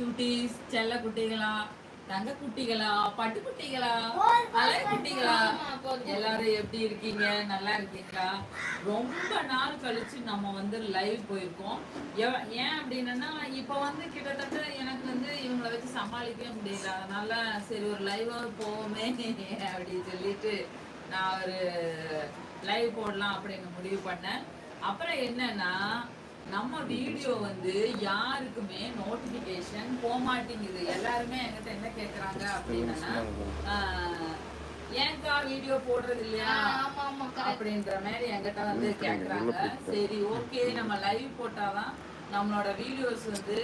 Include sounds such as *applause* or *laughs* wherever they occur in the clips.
சுட்டீஸ் செல்ல குட்டிகளா தங்க குட்டிகளா பட்டு குட்டிகளா அலை குட்டிகளா? எல்லாரும் எப்படி இருக்கீங்க? நல்லா இருக்கீங்களா? ரொம்ப நாள் கழிச்சு நம்ம வந்து லைவ் போயிருக்கோம். ஏன் அப்படின்னா இப்ப வந்து கிட்டத்தட்ட எனக்கு வந்து இவங்களை வச்சு சமாளிக்கவே முடியல. அதனால சரி ஒரு லைவா போவோமே அப்படின்னு சொல்லிட்டு நான் ஒரு லைவ் போடலாம் அப்படின்னு முடிவு பண்ணேன். அப்புறம் என்னன்னா நம்ம வீடியோ வந்து யாருக்குமே நோட்டிபிகேஷன் போக மாட்டேங்குது. எல்லாருமே என்கிட்ட என்ன கேக்குறாங்க அப்படின்னா ஆஹ், ஏன்க்கா வீடியோ போடுறது இல்லையா? அப்படின்ற மாதிரி என்கிட்ட வந்து கேக்குறாங்க. சரி ஓகே. நம்ம லைவ் போட்டாதான் நம்மளோட வீடியோஸ் வந்து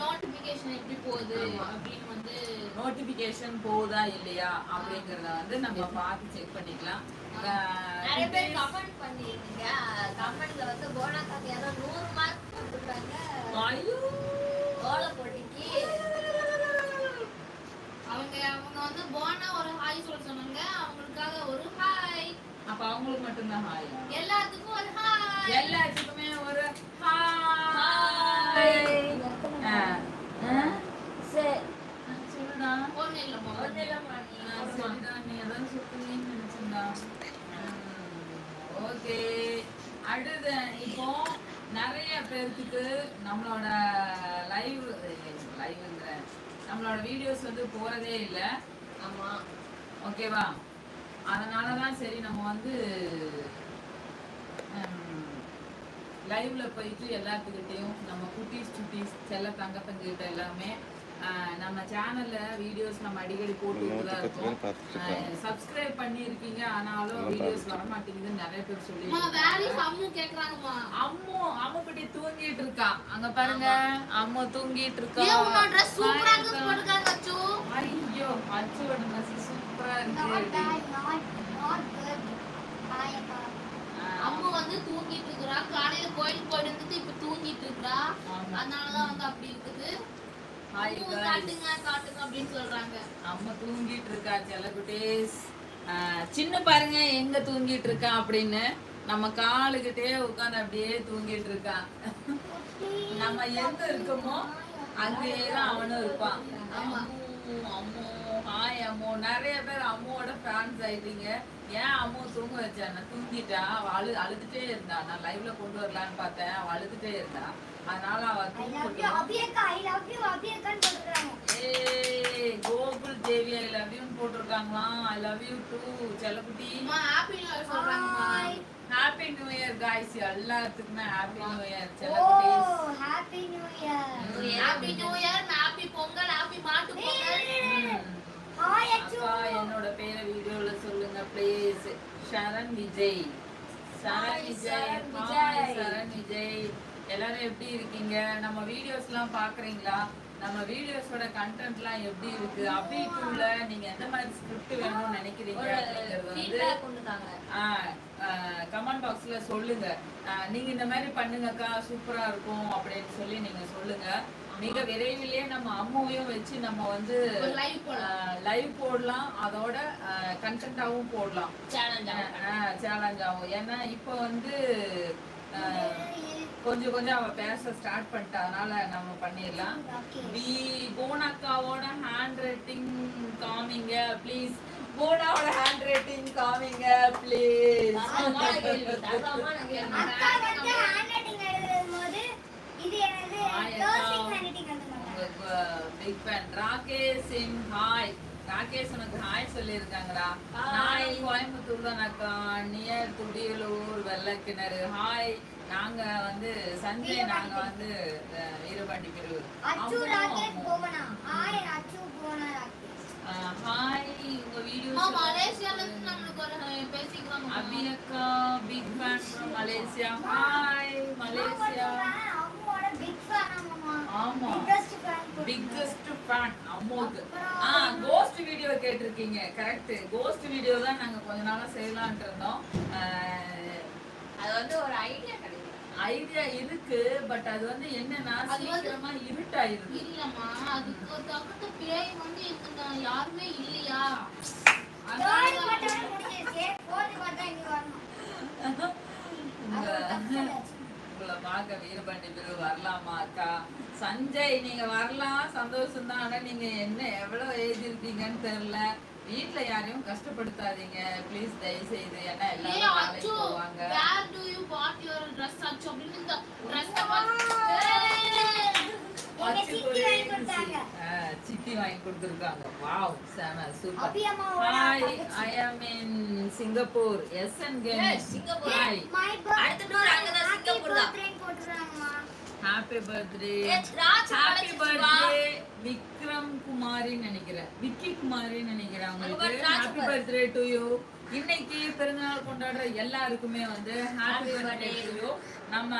நோட்டிபிகேஷன் எப்படி போகுது அப்படின்னு வந்து நோட்டிபிகேஷன் போகுதா இல்லையா அப்படிங்கறத வந்து நம்ம பார்த்து செக் பண்ணிக்கலாம். நிறைய பேர் ஆஹ், கமெண்ட் பண்ணிருக்கீங்க கமெண்ட்ல வந்து போனா ஏதோ நூறு மார்க் போட்டுருக்காங்க. ஐயோ! ஓல போட்டிக்கு. அவங்க அவங்க வந்து போனா ஒரு ஹாய் சொல்ல சொன்னாங்க. அவங்களுக்காக ஒரு ஹாய் அப்ப அவங்களுக்கு மட்டும்தான் ஹாயா எல்லாத்துக்கும் ஒரு ஹாய் எல்லாத்துக்குமே ஒரு ஹாய் சொல்லுடா. இல்லம்மா இல்லம்மா ஆ, சரிடா, நீ ஏதாவது சொல்லுவீங்கன்னு நினைச்சேன்டா. ஓகே. அடுத்து இப்போ நிறைய பேர்த்துக்கு நம்மளோட லைவ் லைவ்ங்கிற நம்மளோட வீடியோஸ் வந்து போறதே இல்லை. ஆமா. ஓகேவா அதனால தான் சரி நம்ம வந்து லைவ்ல போயிட்டு எல்லாத்துக்கிட்டையும் நம்ம குட்டீஸ் சுட்டீஸ் செல்ல தங்கத்தங்கிட்ட எல்லாமே நம்ம சேனல்ல வீடியோஸ் நம்ம அடிக்கடி போட்டுட்டு தான் இருக்கோம். சப்ஸ்கிரைப் பண்ணியிருக்கீங்க. ஆனாலும் வீடியோஸ் வர மாட்டேங்குதுன்னு நிறைய பேர் சொல்லி அம்மா அம்மு அம்முக்குட்டி தூங்கிட்டு இருக்கா. அங்க பாருங்க. அம்மு தூங்கிட்டு இருக்கா. அச்சு. ஐயோ அச்சோட மெசேஜ் சூப்பரா இருக்கு. அம்மு வந்து தூங்கிட்டு இருக்கிறா. காலையில கோயிலுக்கு போயிட்டு வந்துட்டு இப்ப தூங்கிட்டு இருக்கா. அதனாலதான் வந்து அப்படி இருக்குது. அம்மு guys. காட்டுங்க காட்டுங்க அப்படின்னு சொல்றாங்க. அம்மா தூங்கிட்டு இருக்கா செல்லக்குட்டீஸ் ஆஹ், சின்ன பாருங்க எங்க தூங்கிட்டு இருக்கா அப்படின்னு. நம்ம காலுகிட்டே உட்காந்து அப்படியே தூங்கிட்டு இருக்கான் நம்ம எங்க இருக்கோமோ அங்கேயே தான் அவனும் இருப்பான். ஆமா. அம்மு. ஹாய் அம்மு. நிறைய பேர் அம்முவோட ஃபேன்ஸ் ஆயிட்டீங்க. ஏன் அம்மு தூங்க வச்சேன் தூங்கிட்டா? அவ அழு அழுதுட்டே இருந்தா. நான் லைவ்ல கொண்டு வரலான்னு பார்த்தேன். அவ அழுதுட்டே இருந்தா. அதனால அவ தூங்கட்டும் ஏய் Gokul Devi I love you போட்டிருக்காங்களாம் I love you too செல்லக்குட்டி. அம்மா ஹாப்பி நியூ இயர் சொல்றாங்கம்மா. ஹாப்பி நியூ இயர் காய்ஸ் எல்லாத்துக்குமே happy new year செல்லக்குட்டீஸ் happy new year happy Pongal happy மாட்டு பொங்கல் என்னோட பேரை வீடியோல சொல்லுங்க ப்ளீஸ் சரண் விஜய். சரண் விஜய். சரண் எல்லாரும் எப்படி இருக்கீங்க? நம்ம வீடியோஸ்லாம் பாக்குறீங்களா நம்ம வீடியோஸோட கண்டென்ட்லாம் எப்படி இருக்கு? அப்படி டூல நீங்க எந்த மாதிரி ஸ்கிரிப்ட் வேணும்னு நினைக்கிறீங்க அப்படிங்கறது கமெண்ட் பாக்ஸ்ல சொல்லுங்க. நீங்க இந்த மாதிரி பண்ணுங்கக்கா சூப்பரா இருக்கும் அப்படின்னு சொல்லி நீங்க சொல்லுங்க. மிக விரைவிலேயே நம்ம அம்மாவையும் வச்சு நம்ம வந்து லைவ் லைவ் போடலாம். அதோட கண்டென்ட்டாவும் போடலாம். சேலஞ்ச் சேலஞ்ச் ஆகும் ஏன்னா இப்போ வந்து கொஞ்சம் கொஞ்சம் அவ பேச ஸ்டார்ட் பண்ணிட்டா அதனால நம்ம பண்ணிடலாம். பி போனாக்காவோட ஹேண்ட் ரைட்டிங் காமிங்க ப்ளீஸ் போனாவோட ஹேண்ட் ரைட்டிங் காமிங்க please hi big fan Rakesh Singh hi Rakesh உனக்கு ஹாய் சொல்லியிருக்காங்கடா Hi. நான் கோயம்புத்தூர் தானக்கா நியர் துடியலூர் வெள்ளக்கிணறு ஹாய் நாங்க வந்து சஞ்சய் நாங்க வந்து அஹ், பிரிவு ஹாய் உங்க வீடியோ மலேசியால இருந்து நம்மளுக்கு ஒரு பேசிக்கலாம் அபி அக்கா big fan Malaysia hi Malaysia ஆமா பிக்கஸ்ட் ஃபேன் அம்மோக்கு ஆ கோஸ்ட் வீடியோ கேட்டிருக்கீங்க கரெக்ட் கோஸ்ட் வீடியோ தான் நாங்க கொஞ்ச நாளா செய்யலாம்னு இருந்தோம். அது வந்து ஒரு ஐடியா கிடைக்கும் ஐடியா இருக்கு பட் அது வந்து என்னன்னா சீக்கிரமா இருட்டாயிருது. இல்லம்மா அதுக்கு தகுந்த பேய் வந்து இந்த யாருமே இல்லையா? உங்க *laughs* உங்களை பார்க்க வீரபாண்டி பிரிவு வரலாமா அக்கா? சஞ்சய் நீங்க வரலாம். சந்தோஷம் தான் ஆனா நீங்க என்ன எவ்வளவு ஏஜ் இருக்கீங்கன்னு தெரியல. வீட்ல யாரையும் கஷ்டப்படுத்தாதீங்க. ப்ளீஸ் தயவு செய்து ஏன்னா எல்லாரும் வேலைக்கு போவாங்க. சித்தி வாங்கி கொடுத்துருக்காங்க. வாவ் செம super hi. I am in Singapore S N Yes, Singapore. Hi அடுத்த அங்கதான் happy birthday happy. Birthday Vikram குமாரின்னு நினைக்கிறேன். விக்கி குமாரின்னு நினைக்கிறேன் உங்களுக்கு. ஹாப்பி பாரு. பர்த்டே டு யூ இன்னைக்கு பிறந்தநாள் கொண்டாடுற எல்லாருக்குமே வந்து ஹாப்பி பர்த்டே. டு யூ நம்ம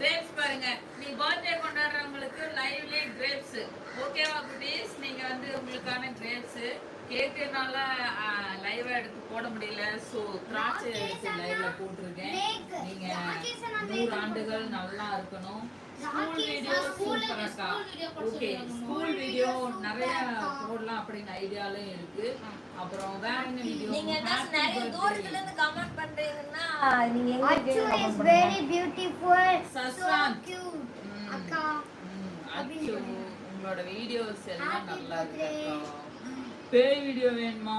கிரேப்ஸ் பாருங்க. நீ பர்த்டே கொண்டாடுறவங்களுக்கு லைவ்லயே கிரேப்ஸ் ஓகேவா குட்டீஸ்? நீங்க வந்து உங்களுக்கான கிரேப்ஸ் கேக்குனால லைவா எடுத்து போட முடியல சோ திராட்சை எடுத்து லைவ்ல போட்டிருக்கேன். நீங்க நூறு ஆண்டுகள் நல்லா இருக்கணும் ஸ்கூல் வீடியோ அண்ணா school சூப்பர் ல அக்கா school video போட ஓகே. ஸ்கூல் வீடியோ நிறைய. போடலாம் அப்படின்னு ஐடியாலும் இருக்கு அப்புறம் வேற என்ன வீடியோ நீங்க நிறைய தூரத்துல இருந்து கமெண்ட் பண்றீங்கன்னா நீங்க எங்க beautiful. So சஸ்வாந்த். cute. ம். அக்கா உங்களோட வீடியோஸ் எல்லாம் நல்லா இருக்கு. பேய் வீடியோ வேணுமா?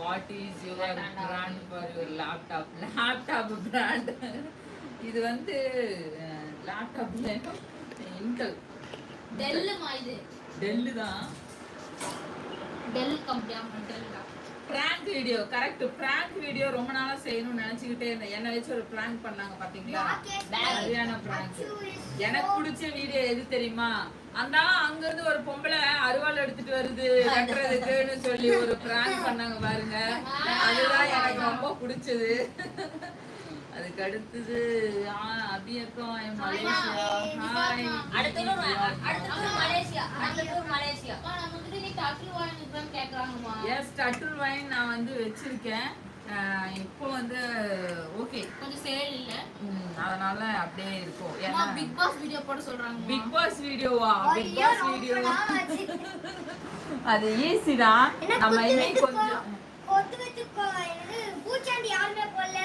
What is your brand for your laptop laptop brand இது வந்து லேப்டாப்ல இன்டெல் டெல்லுமா இது? டெல்லு தான் டெல் ஆமா, டெல் தான். Prank video correct prank video ரொம்ப நாளா செய்யணும்னு நினைச்சுக்கிட்டே இருந்தேன். என்ன வச்சு ஒரு பிராங்க் பண்ணாங்க பாத்தீங்களா? சரியான பிராங்க் எனக்கு பிடிச்ச வீடியோ எது தெரியுமா? அந்த அங்க இருந்து ஒரு பொம்பளை அருவாள் எடுத்துட்டு வருது வெட்டுறதுக்குன்னு சொல்லி ஒரு பிராங்க் பண்ணாங்க பாருங்க. அதுதான் எனக்கு ரொம்ப பிடிச்சது. அதுக்கு அடுத்தது ஆ, அபியக்கம் மலேசியா. ஹாய் அடுத்த மலேசியா. அடுத்த ஊர் மலேசியா அம்மா, நம்ம கிட்ட நீ tattoo வாங்கிருக்கான்னு கேக்குறாங்கம்மா. எஸ் டட்டுல் வைன் நான் வந்து வச்சிருக்கேன் இப்போ வந்து ஓகே கொஞ்சம் sale இல்ல. அதனால அப்படியே இருக்கும் ஏன்னா Big Boss video போட சொல்றாங்கம்மா. பிக் பாஸ் வீடியோவா பிக் பாஸ் வீடியோ. அது ஈஸி தான் நம்ம வச்சுக்கோ. கொஞ்சம் கொத்து. என்னது, பூச்சாண்டி யாருமே போடல.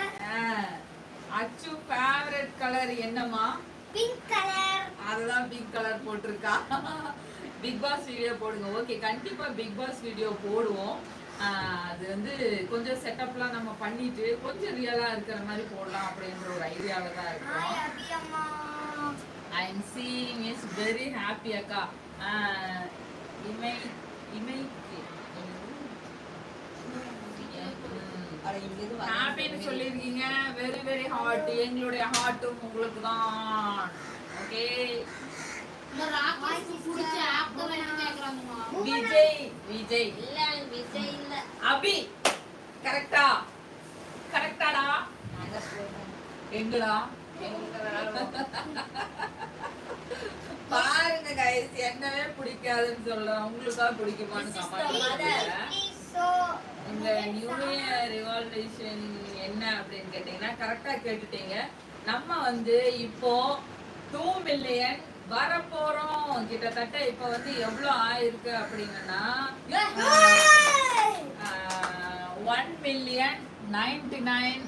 அச்சு ஃபேவரட் கலர் என்னம்மா Pink color. அதுதான் பிங்க் கலர் போட்டிருக்கா *laughs* பிக் பாஸ் வீடியோ போடுங்க. ஓகே கண்டிப்பா பிக் பாஸ் வீடியோ போடுவோம். அது வந்து கொஞ்சம் செட்டப்லாம் நம்ம பண்ணிட்டு கொஞ்சம் ரியலா இருக்கிற மாதிரி போடலாம் அப்படின்ற ஒரு ஐடியால தான் இருக்கோம். I am seeing is very happy அக்கா. ஆஹ் இமை இமை அட இங்க இருந்து வர ஹாப்பின்னு சொல்லியிருக்கீங்க. வெரி வெரி ஹாட் எங்களுடைய ஹார்ட்டும் உங்களுக்கு தான். ஓகே விஜய் விஜய். இல்ல விஜய் இல்ல. அபி கரெக்டா? கரெக்டாடா? எங்கடா பாருங்க கைஸ் என்னவே பிடிக்காதுன்னு சொல்றேன். உங்களுக்கா பிடிக்குமான்னு இந்த நியூ இயர் ரிவால்வேஷன் என்ன அப்படின்னு கேட்டீங்கன்னா கரெக்டா கேட்டுட்டீங்க. நம்ம வந்து இப்போ டூ மில்லியன் வரப்போறோம். கிட்டத்தட்ட இப்போ வந்து எவ்வளவு ஆயிருக்கு அப்படின்னா one million ninety nine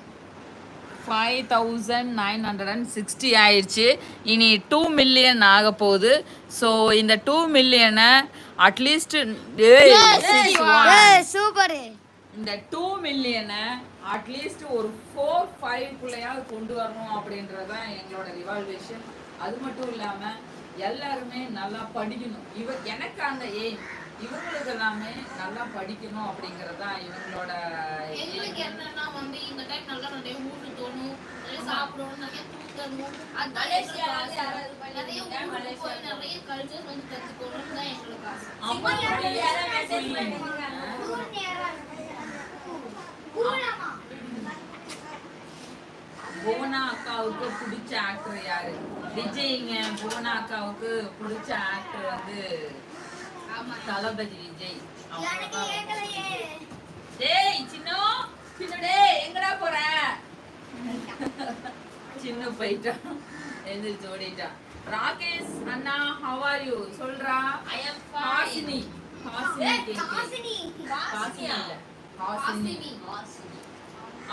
five thousand nine hundred and sixty ஆயிடுச்சு. இனி டூ மில்லியன் ஆக போகுது. ஸோ இந்த டூ மில்லியனை அட்லீஸ்ட் சூப்பர். இந்த டூ மில்லியனை அட்லீஸ்ட் ஒரு ஃபோர் ஃபைவ் குள்ளையாவது கொண்டு வரணும் அப்படின்றது தான் எங்களோட ரிவால்வேஷன் அது மட்டும் இல்லாம எல்லாருமே நல்லா படிக்கணும். இவ எனக்கு அந்த ஏம் இவங்களுக்கு எல்லாமே நல்லா படிக்கணும் அப்படிங்கிறது தான் இவங்களோட எங்களுக்கு என்னன்னா வந்து இந்த டைம் நல்லா நிறைய ஊரு தோணும் நிறைய சாப்பிடணும் நிறைய தூக்கணும் நிறைய போய் நிறைய கல்ச்சர் வந்து கத்துக்கணும்னு தான் எங்களுக்கு ஆசை. புவனா அக்காவுக்கு பிடிச்ச ஆக்டர் யாரு? விஜய்ங்க புவனா அக்காவுக்கு பிடிச்ச ஆக்டர் வந்து ஆமா தளபதி விஜய். டேய் சின்னோ சின்ன டேய் எங்கடா போற? சின்ன போயிட்டான். எந்திரிச்சு ஓடிட்டான். ராகேஷ் அண்ணா ஹவ் ஆர் யூ சொல்றா. ஐ அம் ஹாசினி. ஹாசினி. ஹாசினி. ஹாசினி.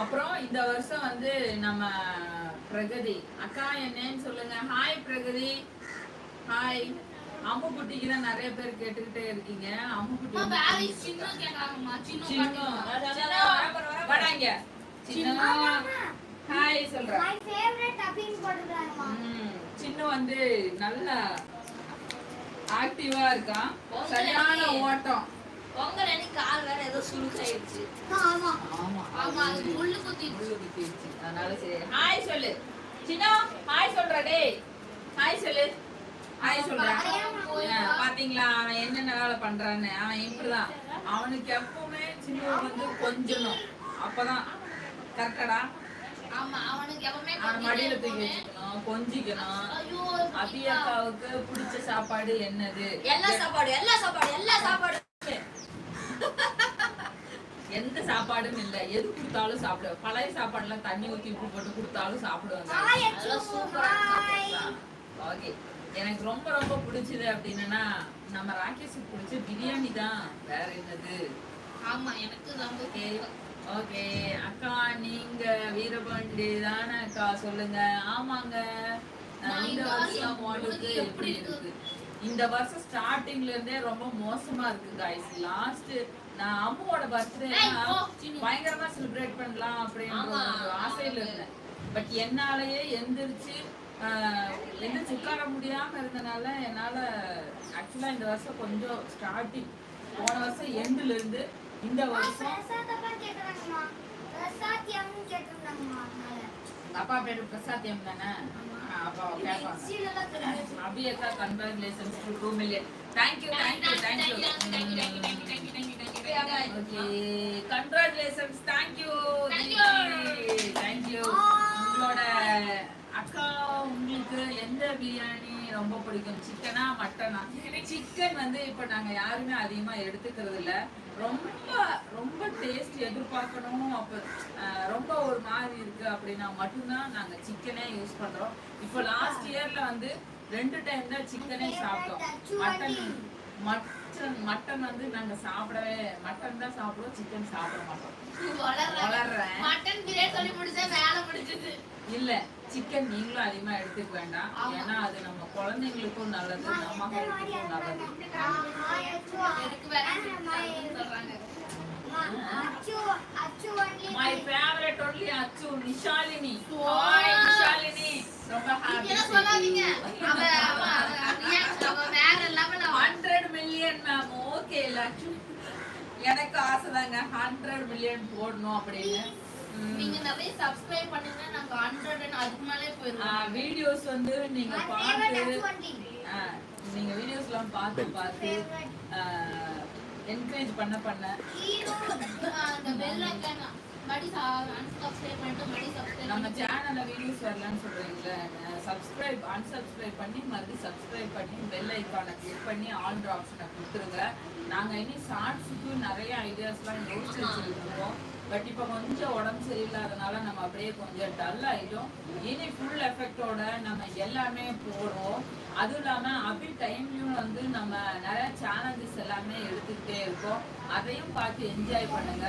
அப்புறம் இந்த வருஷம் வந்து நம்ம பிரகதி. அக்கா என் நேம் சொல்லுங்க. ஹாய் பிரகதி. ஹாய் அம்மு குட்டிக்கு தான் நிறைய பேர் கேட்டுக்கிட்டே இருக்கீங்க. அம்மு குட்டி அம்மா வந்து வேலை கொஞ்சம் சின்ன சின்ன. சின்னம். ஹாய் சொல்றேன் மை ஃபேவரட் அப்படின்னு சின்னம். வந்து நல்ல ஆக்டிவா இருக்கான் சரியான ஓட்டம். பொங்கல் அன்னைக்கு கால் வேற ஏதோ சுருக்காயிடுச்சு. ஆமா. ஆமா. ஆமா அது முள்ளு குத்தி முள்ளு குத்திடுச்சு. அதனால சரி. ஹாய் சொல்லு. சின்னம் ஹாய் சொல்ற டேய். ஹாய் சொல்லு. ஹாய் சொல்றேன் பாத்தீங்களா? அவன் என்னென்ன வேலை பண்றான்னு. அவன் இப்படிதான். அவனுக்கு எப்பவுமே சின்ன வந்து கொஞ்சணும். அப்பதான். கரெக்டடா மடியில தூக்கி வச்சுக்கணும். கொஞ்சிக்கணும். ஐயோ அபி அக்காவுக்கு பிடிச்ச சாப்பாடு என்னது? எல்லா சாப்பாடு எல்லா சாப்பாடு எல்லா சாப்பாடு எந்த சாப்பாடும் இல்ல. எது கொடுத்தாலும் சாப்பிடுவ பழைய சாப்பாடுலாம் தண்ணி ஊத்தி உப்பு போட்டு கொடுத்தாலும் சாப்பிடுவாங்க ஓகே. எனக்கு ரொம்ப ரொம்ப பிடிச்சது அப்படின்னா நம்ம ராகேஷுக்கு பிடிச்ச பிரியாணி தான். வேற என்னது? ஆமா எனக்கு ரொம்ப ஓகே. அக்கா நீங்க வீரபாண்டி தானே அக்கா. சொல்லுங்க. ஆமாங்க. இந்த வருஷம் உங்களுக்கு எப்படி இருக்கு? இந்த வருஷம் ஸ்டார்டிங்ல இருந்தே ரொம்ப மோசமா இருக்கு காய்ஸ் லாஸ்ட் நான் அம்மாவோட பர்த்டே. பயங்கரமா செலிப்ரேட் பண்ணலாம் அப்படின்ற ஒரு ஆசையில இருந்தேன். பட் என்னாலயே எந்திரிச்சு எந்திரிச்சு உட்கார முடியாம இருந்தனால என்னால ஆக்சுவலா இந்த வருஷம் கொஞ்சம் ஸ்டார்டிங் போன வருஷம் எண்டுல இருந்து இந்த வருஷம் அப்பா பேரு பிரசாத்தியம் தானே ஆஹ், அப்பா கேட்பாங்க அபியக்கா congratulations to two million thank you thank you thank you okay congratulations thank you. Thank you உங்களோட அக்கா உங்களுக்கு எந்த பிரியாணி ரொம்ப பிடிக்கும்? சிக்கனா மட்டனா சிக்கன் வந்து இப்போ நாங்க யாருமே அதிகமா எடுத்துக்கிறது இல்ல. ரொம்ப ரொம்ப டேஸ்ட் எதிர்பார்க்கணும். அப்ப ரொம்ப ஒரு மாதிரி இருக்கு அப்படின்னா மட்டும்தான் நாங்க சிக்கனே யூஸ் பண்றோம். இப்போ லாஸ்ட் இயர்ல வந்து ரெண்டு டைம் தான் சிக்கனே சாப்பிட்டோம். மட்டன் மட்டன் மட்டன் வந்து நாங்க சாப்பிடவே மட்டன் தான் சாப்பிடுவோம் சிக்கன் சாப்பிட மாட்டோம். வளர்றேன். மட்டன் பிரியாணி சொல்லி முடிச்சா வேலை முடிஞ்சது. இல்ல சிக்கன் நீங்களும் அதிகமா எடுத்துக்க வேண்டாம். ஏன்னா அது நம்ம குழந்தைங்களுக்கும் நல்லது நம்ம ஹெல்த்துக்கும் நல்லது. மை ஃபேவரட் ஒன்லி அச்சு நிஷாலினி ஹாய் நிஷாலினி ரொம்ப இதெல்லாம் சொல்லாதீங்க. அவ அவ வேற அவ. Hundred million ma'am okay Latchu எனக்கு ஆசைதாங்க ஹண்ட்ரட் மில்லியன் போடணும் அப்படின்னு. நீங்க நிறைய சப்ஸ்கிரைப் பண்ணுங்க. நாங்க 100 and அதுக்கு மேலே போயிருவோம் வீடியோஸ் வந்து நீங்க பார்த்து நீங்க வீடியோஸ்லாம் பார்த்து பார்த்து என்கரேஜ் பண்ண பண்ண. அன்சப்ஸ்கிரைப் நம்ம சேனல்ல வீடியோஸ் வரலன்னு சொல்றீங்களே சப்ஸ்கிரைப் unsubscribe பண்ணி மறுபடியும் சப்ஸ்கிரைப் பண்ணி பெல் ஐக்கானை கிளிக் பண்ணி ஆல் ஆப்ஷனை கொடுத்துருங்க. நாங்க இனி ஷார்ட்ஸுக்கு நிறைய ஐடியாஸ்லாம் யோசிச்சு வச்சிருக்கோம் பட் இப்போ கொஞ்சம் உடம்பு சரியில்லாதனால நம்ம அப்படியே கொஞ்சம் டல் ஆயிட்டோம். இனி ஃபுல் எஃபெக்டோட நம்ம எல்லாமே போடுவோம் அதுவும் இல்லாமல் அப்படி டைம்லையும் வந்து நம்ம நிறைய சேலஞ்சஸ் எல்லாமே எடுத்துக்கிட்டே இருக்கோம். அதையும் பார்த்து என்ஜாய் பண்ணுங்க.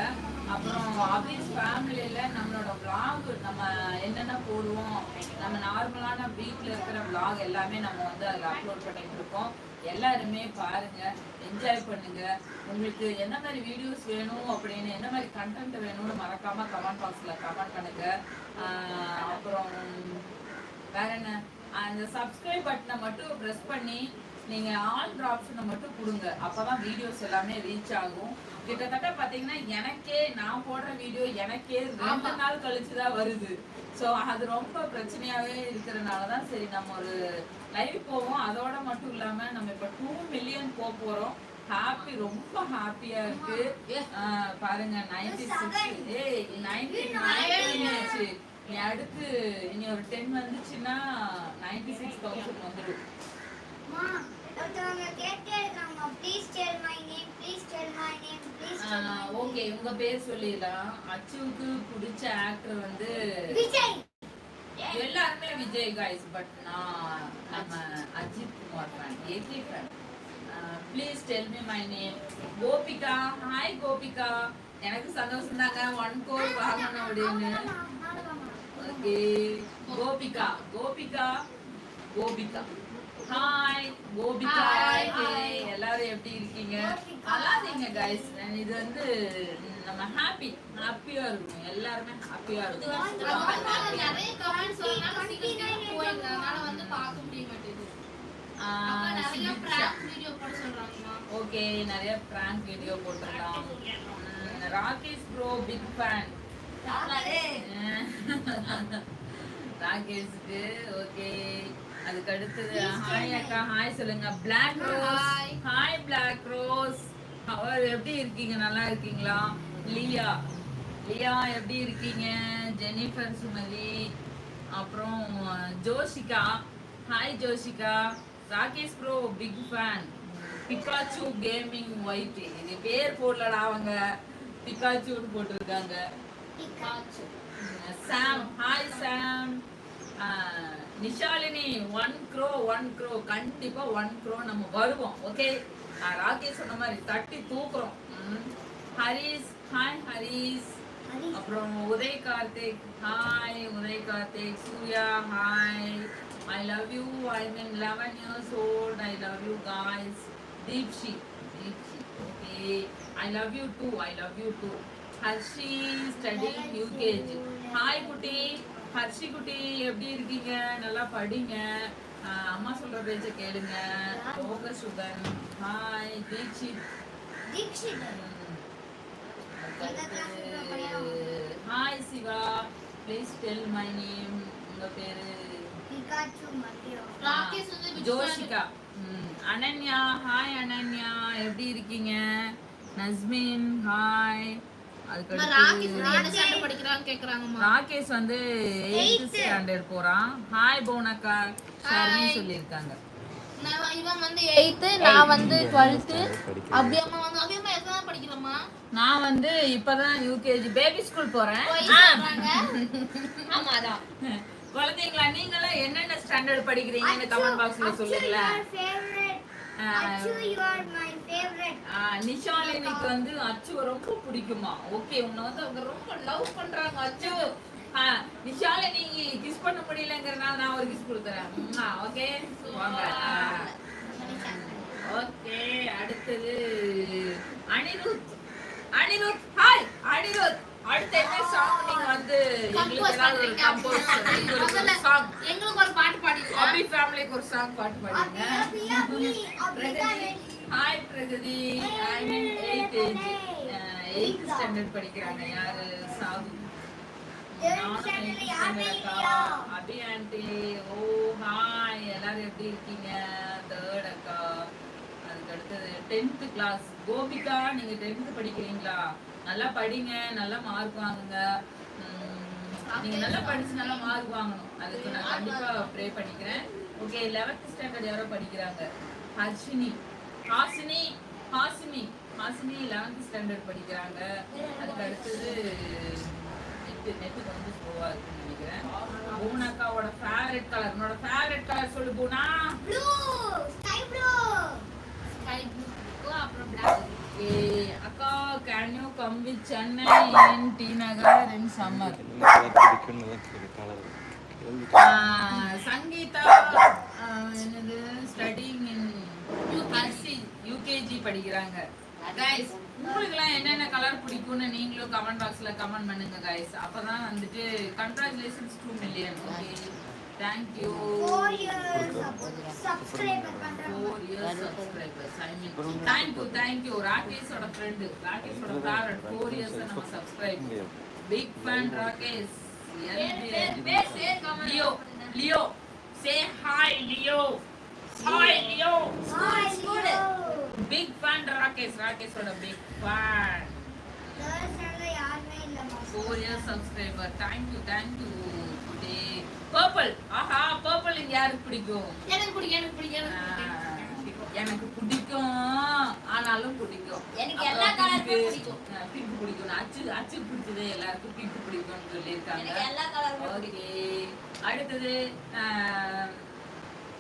அப்புறம் அபிஸ் ஃபேமிலியில் நம்மளோட விளாக் நம்ம என்னென்ன போடுவோம்? நம்ம நார்மலான வீட்டில் இருக்கிற விளாக் எல்லாமே நம்ம வந்து அதில் அப்லோட் பண்ணிட்டு இருக்கோம். எல்லாருமே பாருங்க என்ஜாய் பண்ணுங்க. உங்களுக்கு என்ன மாதிரி வீடியோஸ் வேணும் அப்படின்னு என்ன மாதிரி கண்டென்ட் வேணும்னு மறக்காம கமெண்ட் பாக்ஸ்ல கமெண்ட் பண்ணுங்க. அப்புறம் வேற என்ன? அந்த சப்ஸ்கிரைப் பட்டனை மட்டும் ப்ரெஸ் பண்ணி நீங்க ஆல் ஆப்ஷனை மட்டும் கொடுங்க. அப்பதான் வீடியோஸ் எல்லாமே ரீச் ஆகும். கிட்டத்தட்ட பாத்தீங்கன்னா எனக்கே நான் போடுற வீடியோ எனக்கே ரெண்டு நாள் கழிச்சு தான் வருது. ஸோ அது ரொம்ப பிரச்சனையாவே இருக்கிறதுனால தான் சரி நம்ம ஒரு லைவ் போவோம். அதோட மட்டும் இல்லாம நம்ம இப்ப டூ மில்லியன் போக போறோம். ஹாப்பி ரொம்ப ஹாப்பியா இருக்கு. பாருங்க நைன்டி சிக்ஸ் ஏய் நைன்டி ஆச்சு நீ அடுத்து இனி ஒரு டென் வந்துச்சுன்னா நைன்டி சிக்ஸ் தௌசண்ட் வந்துடும் ஓகே உங்க பேர் சொல்லிடலாம். அச்சுவுக்கு பிடிச்ச ஆக்டர் வந்து விஜய். எல்லாருமே விஜய் காய்ஸ் பட் நான் நம்ம Ajith Kumar fan AK fan please tell me my name Gopika hi Gopika. எனக்கு சந்தோஷம் தாங்க ஒன் கோர் வாங்கணும் அப்படின்னு. ஓகே கோபிகா கோபிகா கோபிகா. ஹாய் கோபிகா எல்லாரும் எப்படி இருக்கீங்க? அல்லாதீங்க கைஸ் இது வந்து நம்ம ஹாப்பி ஹாப்பியா இருக்கும் எல்லாருமே ஹாப்பியா இருக்கும். ஓகே நிறைய பிராங்க் வீடியோ ம், ராகேஷ் ப்ரோ பிக் ஃபேன் ராகேஷ்க்கு ஓகே அதுக்கு அடுத்தது ஹாய் அக்கா ஹாய் சொல்லுங்க. Black rose. Hi black rose அவர் எப்படி இருக்கீங்க? நல்லா இருக்கீங்களா? லியா. லியா எப்படி இருக்கீங்க? ஜெனிஃபர் சுமதி. அப்புறம் Joshika. Hi Joshika. Rakesh bro big fan Pikachu gaming white இது பேர் போடலடா அவங்க. பிகாச்சுன்னு போட்டிருக்காங்க. Sam hi Sam Nishalini one crore one crore கண்டிப்பா ஒன் க்ரோ நம்ம வருவோம். ஓகே ராகேஷ் சொன்ன மாதிரி தட்டி தூக்குறோம். ஹரிஸ் ஹாய் ஹரிஸ். அப்புறம் Uday Karthik hi Uday Karthik. Surya hi I love you I mean eleven years old I love you guys Deepshi. Deepshi. Okay I love you too I love you too Harshi study UKG hi குட்டி. ஹர்ஷி குட்டி எப்படி இருக்கீங்க? நல்லா படிங்க. அம்மா சொல்ற பேச்ச கேளுங்க. Yoga Sugan hi Dheekshith. Hi Siva. Please tell my name உங்க பேரு. ஜோஷிகா. ம், அனன்யா. ஹாய் அனன்யா. எப்படி இருக்கீங்க? நஸ்மின். ஹாய் ராகேஷ் வந்து எயித்து ஸ்டாண்டர்ட் போறான். ஹாய் போனக்கா. ஷர்மி. சொல்லியிருக்காங்க. இவன் வந்து 8th, நான் வந்து 12th. அபியம்மா வந்து அபியம்மா படிக்கிறம்மா? நான் வந்து இப்பதான் யூகேஜி பேபி ஸ்கூல் போறேன். ஆமா அதான். குழந்தைங்களா நீங்களாம் என்னென்ன ஸ்டாண்டர்ட் படிக்கிறீங்கன்னு கமெண்ட் பாக்ஸ்ல சொல்லுங்களேன். நிஷாலினிக்கு வந்து அச்சுவை ரொம்ப பிடிக்குமா? ஓகே உன்னை வந்து அவங்க ரொம்ப லவ் பண்றாங்க அச்சு. நிஷாலினி கிஸ் பண்ண முடியலங்கிறனால நான் ஒரு கிஸ் கொடுத்துறேன். ஓகே வாங்க. ஓகே அடுத்தது அனிருத். அனிருத் ஹாய் அனிருத். அடுத்து என்ன சாங் நீங்க வந்து எங்களுக்கு ஏதாவது ஒரு. கம்போஸ் ஒரு சாங் எங்களுக்கு ஒரு பாட்டு பாடிடுங்க. அபி ஃபேமிலிக்கு ஒரு சாங் பாட்டு பாடுங்க hi Pragathi. I mean eight age eight standard படிக்கிறாங்க. யாரு? சாகு. அபி ஆண்டி ஓ ஹாய் எல்லாரும் எப்படி இருக்கீங்க? தேர்ட் அக்கா. அதுக்கு அடுத்தது டென்த் கிளாஸ் கோபிகா நீங்க டென்த் படிக்கிறீங்களா? நல்லா படிங்க நல்லா மார்க் வாங்குங்க. நீங்க நல்லா படிச்சு நல்லா மார்க் வாங்கணும். அதுக்கு நான் கண்டிப்பா ப்ரே பண்ணிக்கிறேன். ஓகே லெவன்த் ஸ்டாண்டர்ட் யாரோ படிக்கிறாங்க. ஹர்ஷினி. ஹாசினி ஹாசினி. ஹாசினி லெவன்த் ஸ்டாண்டர்ட் படிக்கிறாங்க. அதுக்கு அடுத்தது நெட்டு நெட்டு கொஞ்சம் ஸ்லோவா இருக்குன்னு நினைக்கிறேன். பூனாக்காவோட ஃபேவரட் கலர் என்னோட ஃபேவரட் கலர் சொல்லு பூனா. Can Chennai in T Nagar summer Sangeetha என்னது ஸ்டடிங் இன் யூகேஜி யூகேஜி படிக்கிறாங்க. கைஸ் உங்களுக்குலாம் என்னென்ன கலர் பிடிக்கும்னு நீங்களும் கமெண்ட் பாக்ஸ்ல கமெண்ட் பண்ணுங்க கைஸ் அப்பதான் வந்துட்டு congratulations two million okay thank you four years subscribers I mean thank you thank you ராகேஷோட friend ராகேஷோட ஃபேவரட் ஃபோர் இயர்ஸ் நம்ம subscribe big fan Rakesh Leo Leo say hi Leo hi Leo big fan Rakesh ராகேஷோட big fan four years subscriber thank you thank you today purple Aha purple இங்க யாருக்கு பிடிக்கும்? எனக்கு பிடிக்கும் எனக்கு பிடிக்கும் எனக்கு பிடிக்கும். ஆனாலும் பிடிக்கும். எனக்கு எல்லா colour-மே பிடிக்கும். பிங்க் பிடிக்கும். அச்சு அச்சு பிடிச்சது எல்லாருக்கும் பிங்க் பிடிக்கும்னு சொல்லியிருக்காங்க. எல்லா கலருமே ஓகே அடுத்தது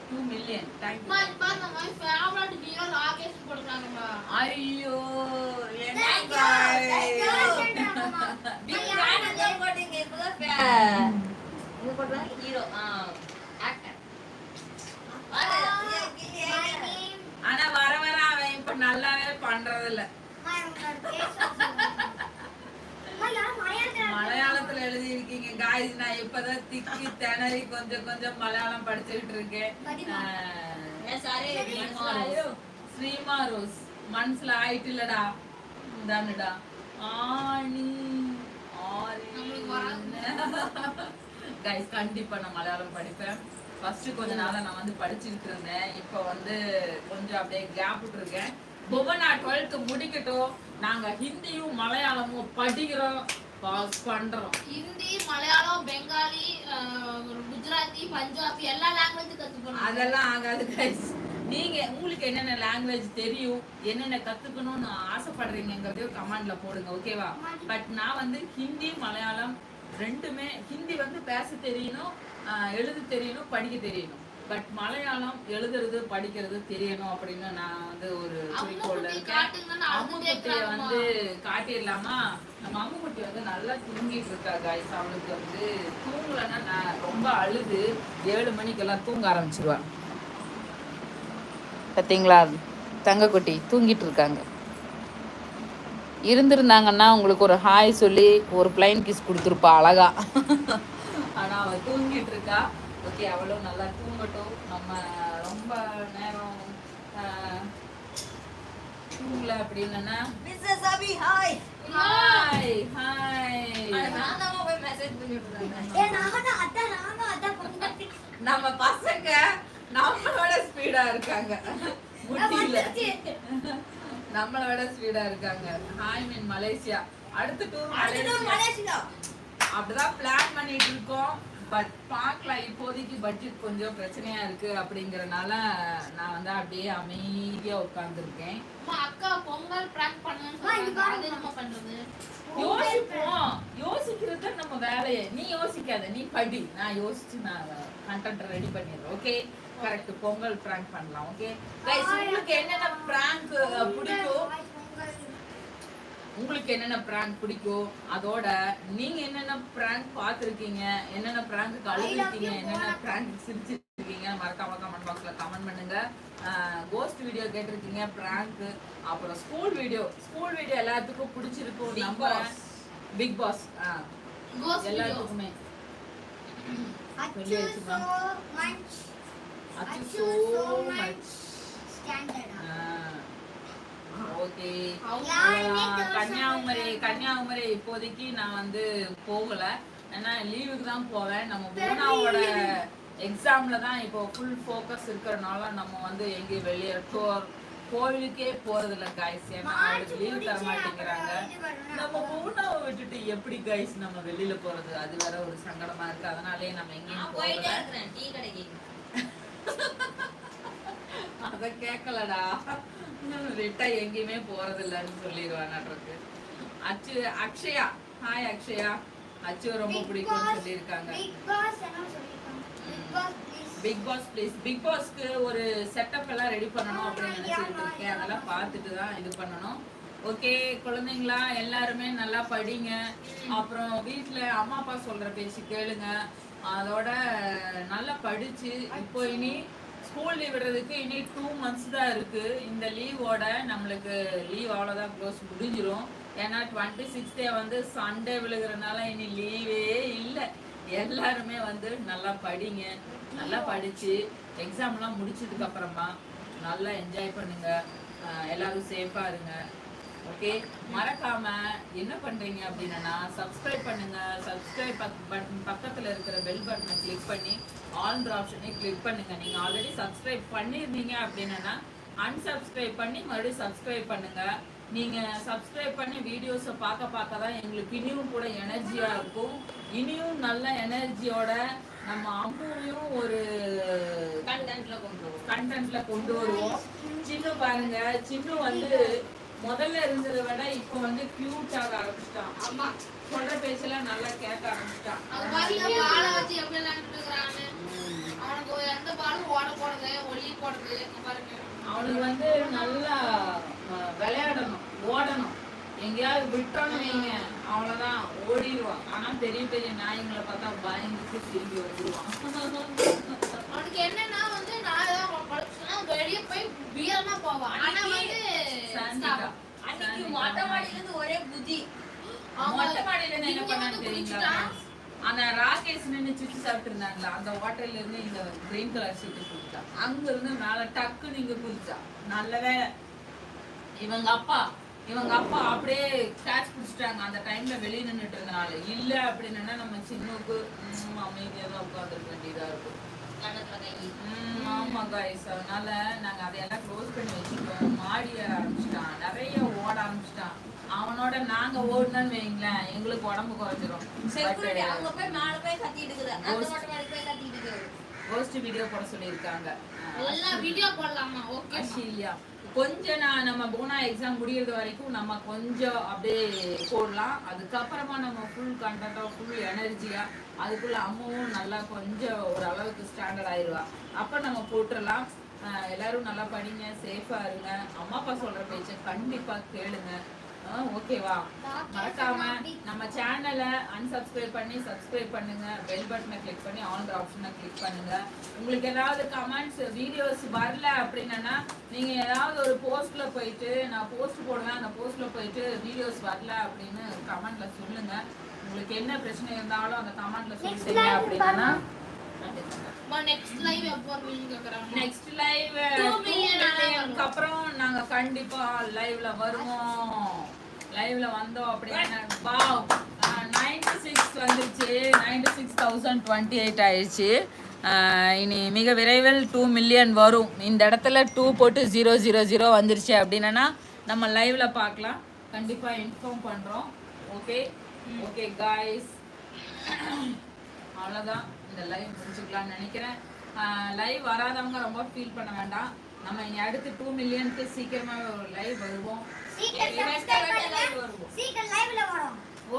டூ மில்லியன். ஐயோ என்ன ஹீரோ. ஆனா வர வர அவன் இப்ப நல்லாவே பண்றது இல்ல மலையாளத்துல எழுதி இருக்கீங்க காய்ஸ் நான் இப்பதான் திக்கி திணறி கொஞ்சம் கொஞ்சம் மலையாளம் படிச்சுக்கிட்டு இருக்கேன். ஸ்ரீமா ரோஸ். மனசுல ஆயிட்டு இல்லடா. தானுடா ஆணி கைஸ் கண்டிப்பா நான் மலையாளம் படிப்பேன். ஃபர்ஸ்ட் கொஞ்ச நாளா நான் வந்து படிச்சுக்கிட்டு இருந்தேன் இப்போ வந்து கொஞ்சம் அப்படியே கேப் விட்டுருக்கேன். புவனா டுவெல்த் முடிக்கட்டும். நாங்க ஹிந்தியும் மலையாளமும் படிக்கிறோம். பாஸ் பண்றோம். ஹிந்தி மலையாளம் பெங்காலி குஜராத்தி பஞ்சாபி எல்லா லாங்குவேஜும் கத்துக்கணும். அதெல்லாம் ஆகாது கைஸ் நீங்க உங்களுக்கு என்னென்ன லாங்குவேஜ் தெரியும் என்னென்ன கத்துக்கணும்னு ஆசைப்படுறீங்கிறதையும் கமெண்ட்ல போடுங்க ஓகேவா பட் நான் வந்து ஹிந்தி மலையாளம் ரெண்டுமே ஹிந்தி வந்து பேச தெரியணும் எழுத தெரியணும் படிக்க தெரியணும். பட் மலையாளம் எழுதுறது படிக்கிறது தெரியணும் அப்படின்னு நான் வந்து ஒரு குறிக்கோள்ல இருக்கேன். அம்முக்குட்டிய. வந்து காட்டிடலாமா? நம்ம அம்முக்குட்டி வந்து நல்லா தூங்கிட்டு இருக்கா காய்ஸ் அவளுக்கு வந்து தூங்கலைன்னா நான் ரொம்ப அழுது ஏழு மணிக்கெல்லாம் தூங்க ஆரம்பிச்சிருவா. பார்த்தீங்களா தங்கக்குட்டி தூங்கிட்டு இருக்காங்க இருந்திருந்தாங்கன்னா உங்களுக்கு ஒரு ஹாய் சொல்லி ஒரு பிளைன் கிஸ் கொடுத்துருப்பா அழகா. ஆனா அவ தூங்கிட்டு இருக்கா ஓகே அவளும் நல்லா தூங்கட்டும். நம்ம ரொம்ப நேரம் தூங்கல அப்படின்னா mrs Abi hi hi hi நம்ம பசங்க நம்மளோட ஸ்பீடா இருக்காங்க. நம்மளோட ஸ்பீடா இருக்காங்க. ஹாய் மீன் மலேசியா அடுத்த டூர் மலேசியா அப்படிதான் பிளான் பண்ணிட்டு இருக்கோம். பட் பார்க்கலாம் இப்போதைக்கு பட்ஜெட் கொஞ்சம் பிரச்சனையா இருக்கு அப்படிங்கறனால நான் வந்து அப்படியே அமைதியா உட்கார்ந்துருக்கேன். அக்கா பொங்கல். பாருங்க. பண்றது? யோசிப்போம். யோசிக்கிறது நம்ம வேலையை. நீ யோசிக்காத நீ படி. நான் யோசிச்சு நான் கண்டென்ட் ரெடி பண்ணிடுறேன் ஓகே கரெக்ட் பொங்கல் பிராங்க் பண்ணலாம் ஓகே கைஸ் உங்களுக்கு என்னென்ன பிராங்க் பிடிக்கும். உங்களுக்கு என்னென்ன பிராங்க் பிடிக்கும் அதோட நீங்க என்னென்ன பிராங்க் பார்த்திருக்கீங்க என்னென்ன பிராங்க் அழுதுருக்கீங்க என்னென்ன பிராங்க் சிரிச்சிருக்கீங்க மறக்காம கமெண்ட் பாக்ஸ்ல கமெண்ட் பண்ணுங்க. கோஸ்ட் வீடியோ கேட்டிருக்கீங்க பிராங்க் அப்புறம் ஸ்கூல் வீடியோ ஸ்கூல் வீடியோ எல்லாத்துக்கும் பிடிச்சிருக்கும் Boss. Big boss. எல்லாத்துக்குமே. so much. அச்சு. Standard ஆ? ஓகே கன்னியாகுமரி கன்னியாகுமரி இப்போதைக்கு நான் வந்து போகல. ஏன்னா லீவுக்கு தான் போவேன். நம்ம பூனாவோட எக்ஸாம்ல தான் இப்போ ஃபுல் ஃபோக்கஸ் இருக்கிறனால நம்ம வந்து எங்கேயும் வெளியே டோர் கோவிலுக்கே போறது இல்ல கைஸ் ஏன்னா அவளுக்கு லீவ் தர மாட்டேங்கிறாங்க. நம்ம பூனாவை விட்டுட்டு எப்படி கைஸ் நம்ம வெளியில போறது? அது வேற ஒரு சங்கடமா இருக்கு. அதனாலே நம்ம எங்கேயும் போகல. இருக்கிறேன். டீ கடைக்கு. அத கேட்கலடா. விட்டா எங்கேயுமே போறது இல்லைன்னு அச்சு அக்ஷயா. ஹாய் அக்ஷயா. அச்சு ரொம்ப Boss, சொல்லியிருக்காங்க. பிக் பாஸ் ப்ளீஸ் பிக் பாஸ்க்கு ஒரு செட்டப் எல்லாம் ரெடி பண்ணணும் அப்படின்னு நினைச்சிட்டு இருக்கேன். அதெல்லாம் பார்த்துட்டு தான் இது பண்ணணும். ஓகே குழந்தைங்களா எல்லாருமே நல்லா படிங்க. அப்புறம் வீட்ல அம்மா அப்பா சொல்ற பேச்சு கேளுங்க. அதோட நல்லா படிச்சு இப்போ இனி ஸ்கூல் லீவ் விடுறதுக்கு இனி டூ மந்த்ஸ் தான் இருக்கு. இந்த லீவோட நம்மளுக்கு லீவ் அவ்வளோதான் க்ளோஸ் முடிஞ்சிடும் ஏன்னா டுவெண்ட்டி சிக்ஸ்டே வந்து சண்டே விழுகிறனால இனி லீவே இல்லை. எல்லாருமே வந்து நல்லா படிங்க. நல்லா படிச்சு எக்ஸாம்லாம் முடிச்சதுக்கு அப்புறமா நல்லா என்ஜாய் பண்ணுங்க. எல்லாரும் சேஃபாக இருங்க. ஓகே? மறக்காம என்ன பண்றீங்க அப்படின்னா சப்ஸ்கிரைப் பண்ணுங்க. சப்ஸ்கிரைப் பட்டன் பக்கத்துல இருக்கிற பெல் பட்டனை கிளிக் பண்ணி ஆல்ன்ற ஆப்ஷனை கிளிக் பண்ணுங்க. நீங்க ஆல்ரெடி சப்ஸ்கிரைப் பண்ணியிருந்தீங்க அப்படின்னா unsubscribe பண்ணி மறுபடியும் சப்ஸ்கிரைப் பண்ணுங்க. நீங்க சப்ஸ்கிரைப் பண்ணி வீடியோஸை பார்க்க பார்க்க தான் எங்களுக்கு இனியும் கூட எனர்ஜியா இருக்கும். இனியும் நல்ல எனர்ஜியோட நம்ம அம்முவையும் ஒரு கண்டென்ட்ல கொண்டு வருவோம். கண்டென்ட்ல கொண்டு வருவோம். சின்னு பாருங்க சின்னு வந்து முதல்ல இருந்ததை விட இப்போ வந்து கியூட் ஆக ஆரம்பிச்சிட்டான். ஆமா சொல்ற பேச்செல்லாம் நல்லா கேட்க ஆரம்பிச்சிட்டான். அது பாருங்க பாலை வச்சு எப்படி விளையாண்டுட்டு இருக்கிறான்னு அவனுக்கு எந்த பாலும் ஓட போடுறது ஒளி இங்க பாருங்க அவனுக்கு வந்து நல்லா விளையாடணும் ஓடணும். எங்கேயாவது விட்டோன்னு வைங்க அவ்வளவுதான் ஓடிடுவான். ஆனா பெரிய பெரிய நாய்ங்களை பார்த்தா பயந்துட்டு திரும்பி வந்துடுவான் அவனுக்கு என்னன்னா வெளியே போய் வீரமா ஆனா வந்து. அன்னைக்கு மொட்டை மாடியில இருந்து ஒரே மாடியில இருந்து என்ன. அந்த ராகேஷ் நின்று சிப்ஸ் சாப்பிட்டு இருந்தாங்களா அந்த ஹோட்டல்ல இருந்து இந்த கிரீன் கலர் குடிச்சா அங்க இருந்து மேல டக்குன்னு இங்க குதிச்சா நல்ல வேலை. இவங்க அப்பா இவங்க அப்பா அப்படியே கேட்ச் பிடிச்சிட்டாங்க அந்த டைம்ல வெளியே இருந்தனால. இல்ல அப்படின்னா நம்ம சின்னக்கு ம், அமைதியா தான் உட்காந்துருக்க வேண்டியதா இருக்கும். ஆமா guys. அதனால நாங்க அதையெல்லாம் க்ளோஸ் பண்ணி வச்சுட்டோம். மாடிய ஆரம்பிச்சிட்டான். நிறைய ஓட ஆரம்பிச்சிட்டான். அவனோட நாங்க ஓடுனோன்னு வைங்களேன் எங்களுக்கு உடம்பு குறைஞ்சிரும். செக்யூரிட்டி அவங்க போய் மேல போய் கத்திட்டு இருக்குது. அந்த Ghost. மொட்டை மாடி போய் கத்திட்டு இருக்குது. கோஸ்ட் வீடியோ போட சொல்லியிருக்காங்க. எல்லாம் வீடியோ போடலாமா? ஓகே ஆஸ்திரேலியா கொஞ்சம் நான் நம்ம போனா எக்ஸாம் முடியறது வரைக்கும் நம்ம கொஞ்சம் அப்படியே போடலாம். அதுக்கப்புறமா நம்ம ஃபுல் கண்டென்ட்டா ஃபுல் எனர்ஜியாக அதுக்குள்ளே அம்மாவும் நல்லா கொஞ்சம் ஒரு அளவுக்கு ஸ்டாண்டர்ட் ஆயிடுவா அப்போ நம்ம போட்டுடலாம் எல்லோரும் எல்லாரும் நல்லா படிங்க சேஃபாக இருங்க. அம்மா அப்பா சொல்கிற பேச்சை கண்டிப்பாக கேளுங்க. ஓகேவா மறக்காம நம்ம சேனலை unsubscribe பண்ணி சப்ஸ்கிரைப் பண்ணுங்க. பெல் பட்டனை கிளிக் பண்ணி ஆல் ஆப்ஷனை கிளிக் பண்ணுங்க. உங்களுக்கு ஏதாவது கமெண்ட்ஸ் வீடியோஸ் வரல அப்படின்னா நீங்க ஏதாவது ஒரு போஸ்ட்ல போயிட்டு நான் போஸ்ட் போடுவேன். அந்த போஸ்ட்ல போயிட்டு வீடியோஸ் வரல அப்படின்னு கமெண்ட்ல சொல்லுங்க. உங்களுக்கு என்ன பிரச்சனை இருந்தாலும் அந்த கமெண்ட்ல சொல்லிட்டீங்க அப்படின்னா நெக்ஸ்ட் லைவ் எப்போ வருவீங்க கேக்குறாங்க? நெக்ஸ்ட் லைவ் அப்புறம் நாங்க கண்டிப்பா லைவ்ல வருவோம். லைவ்ல வந்தோம் அப்படின்னா வாவ். நைன்டி சிக்ஸ் வந்துருச்சு. Ninety six thousand twenty eight ஆயிடுச்சு. இனி மிக விரைவில் டூ மில்லியன் வரும். இந்த இடத்துல டூ போட்டு ஜீரோ ஜீரோ ஜீரோ வந்துருச்சு அப்படின்னா நம்ம லைவ்ல பார்க்கலாம். கண்டிப்பாக இன்ஃபார்ம் பண்ணுறோம் ஓகே ஓகே காய்ஸ் அவ்வளோதான் இந்த லைவ் முடிச்சுக்கலாம்னு நினைக்கிறேன். லைவ் வராதவங்க ரொம்ப ஃபீல் பண்ண வேண்டாம். நம்ம இனி அடுத்து டூ மில்லியனுக்கு சீக்கிரமாக ஒரு லைவ் வருவோம்.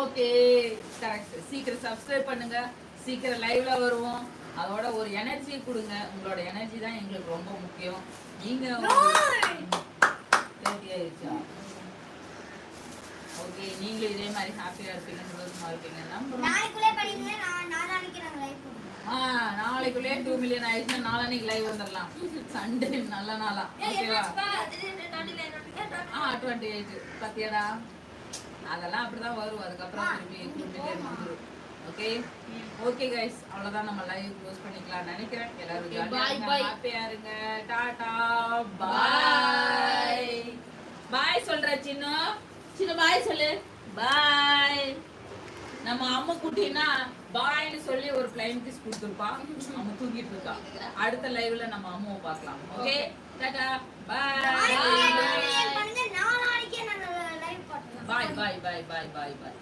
ஓகே கரெக்ட் சீக்கிரம் சப்ஸ்கிரைப் பண்ணுங்க. சீக்கிரம் லைவ்ல வருவோம். அதோட ஒரு எனர்ஜி கொடுங்க. உங்களோட எனர்ஜி தான் எங்களுக்கு ரொம்ப முக்கியம். நீங்க ஓகே நீங்களும் இதே மாதிரி ஹாப்பியா இருப்பீங்க சந்தோஷமா இருப்பீங்க நம்புறோம் நாளைக்குள்ளே படிங்க நான் நாளானிக்கு நாங்க லைவ் போடுறோம் ஆ, நாளைக்குள்ளே டூ மில்லியன் ஆயிடுச்சுன்னா நாளான்னைக்கு லைவ் வந்துடலாம். சண்டே நல்ல நாளா. ஓகேவா ஆ டுவெண்ட்டி எயிட் பத்தியாடா? அதெல்லாம் அப்படிதான் வரும். அதுக்கப்புறம் திருப்பி டூ மில்லியன் வந்துடும் ஓகே ஓகே கைஸ் அவ்வளவுதான் நம்ம லைவ் க்ளோஸ் பண்ணிக்கலாம் நினைக்கிறேன். எல்லாரும் இருங்க. ஹாப்பியா இருங்க. டாடா பாய் பாய் சொல்ற சின்ன. சின்ன பாய் சொல்லு பாய் நம்ம அம்மா குட்டினா பாய்னு சொல்லி ஒரு பிளைன் கிஸ் கொடுத்துருப்பான் நம்ம தூங்கிட்டு இருக்கா அடுத்த லைவ்ல நம்ம அம்மாவை பார்க்கலாம் ஓகே டாடா பாய் பாய் பாய் பாய் பாய் பாய்